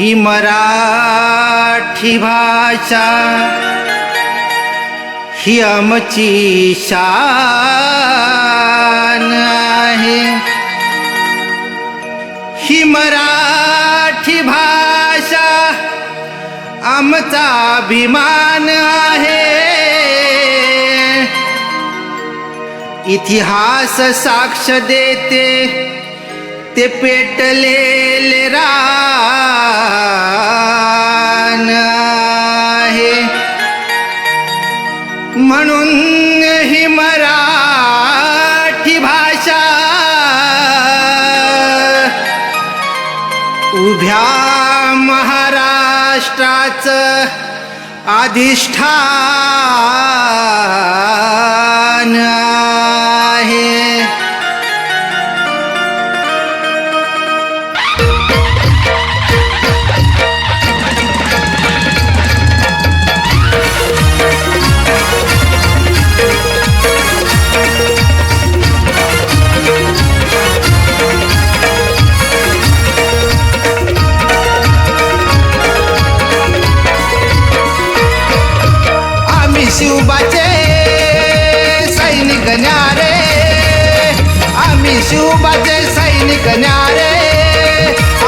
ही मराठी भाषा ही आमची शान आहे. ही मराठी भाषा आमचा अभिमान आहे. इतिहास साक्ष देते ते पेटलेले रान आहे. म्हणून ही मराठी भाषा उभ्या महाराष्ट्राचं अधिष्ठान आहे. आम्ही सैनिक न्यारे.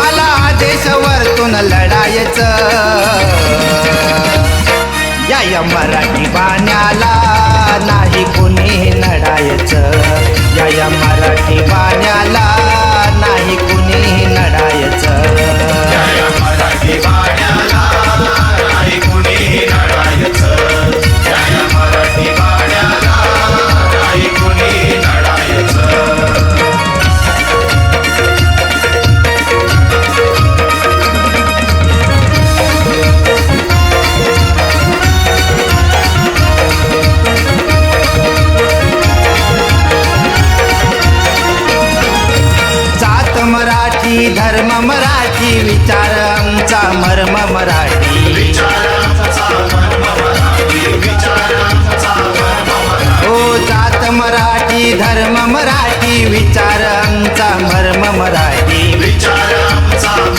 आला आदेश वरतून लढायचं. या मराठी बाण्याला नाही कोण विचार आमचा मर्म मराठी.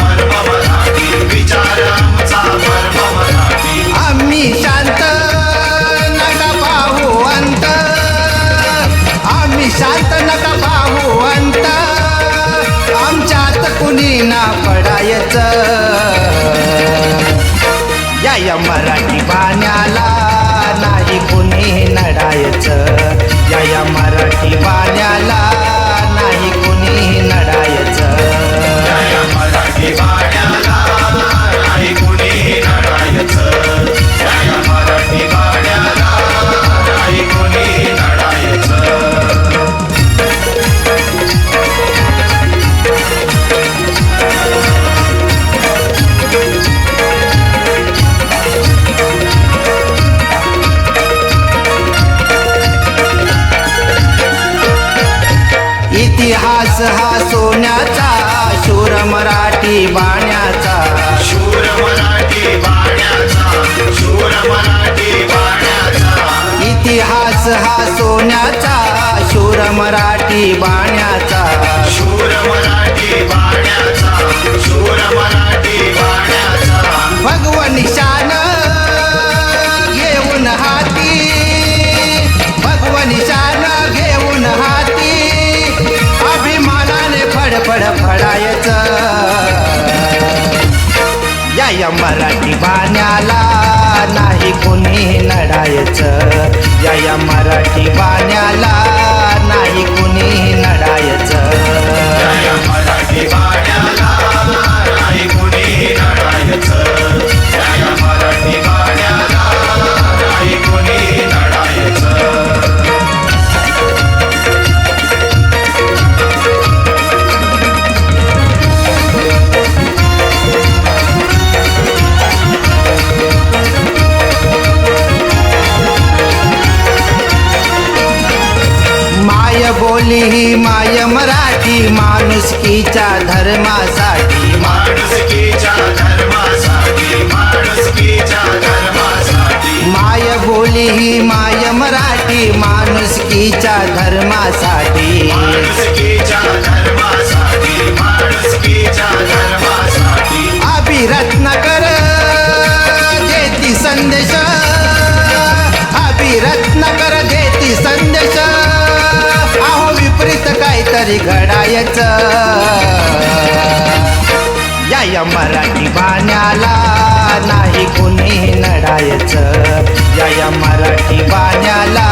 मर्म मराठी विचारांचा मर्म मराठी. आम्ही शांत नका पाहू अंत. आम्ही शांत नका पाहू अंत. आमच्यात कुणी ना पडायचं. या मराठी बाण्याला नाही कुणी नडायचं. इतिहास हा सोन्याचा शूर मराठी बाण्याचा. शूर मराठी वाड्याचा शूर मराठी वाड्याचा भगवन निशान घेऊन हाती भगवन निशान घेऊन हाती अभिमानाने फडफड फडायचं. या मराठी बाण्याला नाही कोणी लढायचं या या मराठी वाण्याला माणुसकीच्या धर्मासाठी माणुसकीच्या धर्मासाठी माणुसकीच्या धर्मासाठी. माय बोली ही माय मराठी माणुसकीच्या धर्मासाठी. माणुसकीच्या धर्मासाठी माणुसकीच्या धर्मासाठी. अभिरत्न संदेश. अभिरत्नाकर देती संदेश. अहो विपरीत काहीतरी घडायच. या मराठी बाण्याला नाही कोणी नडायच. या या मराठी बाण्याला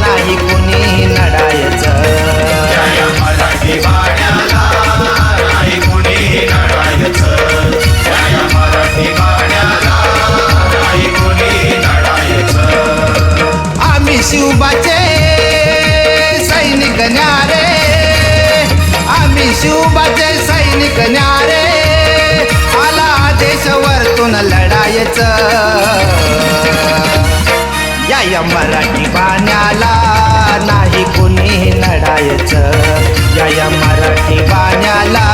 नाही कोणी नडायच. जय मराठी वाड्याला नाही कुणी नडायचं. जय मराठी वाड्याला नाही कुणी नडायचं. आम्ही शिवबाचे सैनिक न्यारे. आम्ही शिवबाचे सैनिक न्यारे लढायचं या मराठी बाण्याला नाही कोणी लढायचं या मराठी बाण्याला